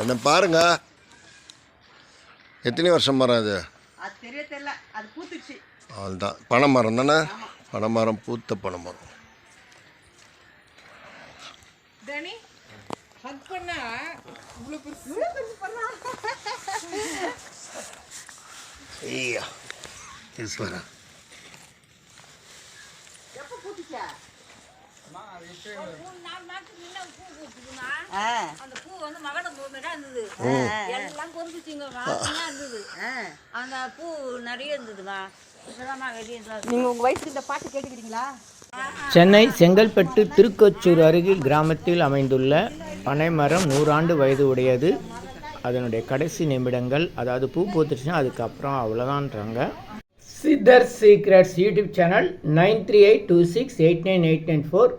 என்ன பாருங்க. எத்தனை வருஷம் மரம் இது? அது அதுதான். பனை மரம் தானே? பனை மரம் பூத்த பனை மரம். ஐயா ஈஸ்வரா அந்த பூ வந்து மகன பூ மாதிரி இருந்தது எல்லாம் பொறுத்துச்சுங்க வாசனையா இருந்தது. ஆ. அந்த பூ நிறைய இருந்ததுமா இப்பதாம்மா வெளியே நீங்கள் உங்கள் வயசுக்கு இந்த பாட்டு கேட்டுக்கிறீங்களா? சென்னை செங்கல்பட்டு திருக்கோச்சூர் அருகில் கிராமத்தில் அமைந்துள்ள பனைமரம் நூறாண்டு வயது உடையது. அதனுடைய கடைசி நிமிடங்கள் அதாவது பூ பூத்துச்சுன்னா அதுக்கப்புறம் அவ்வளோதான்றாங்க Siddhar secrets YouTube channel nine three eight two six eight nine eight nine four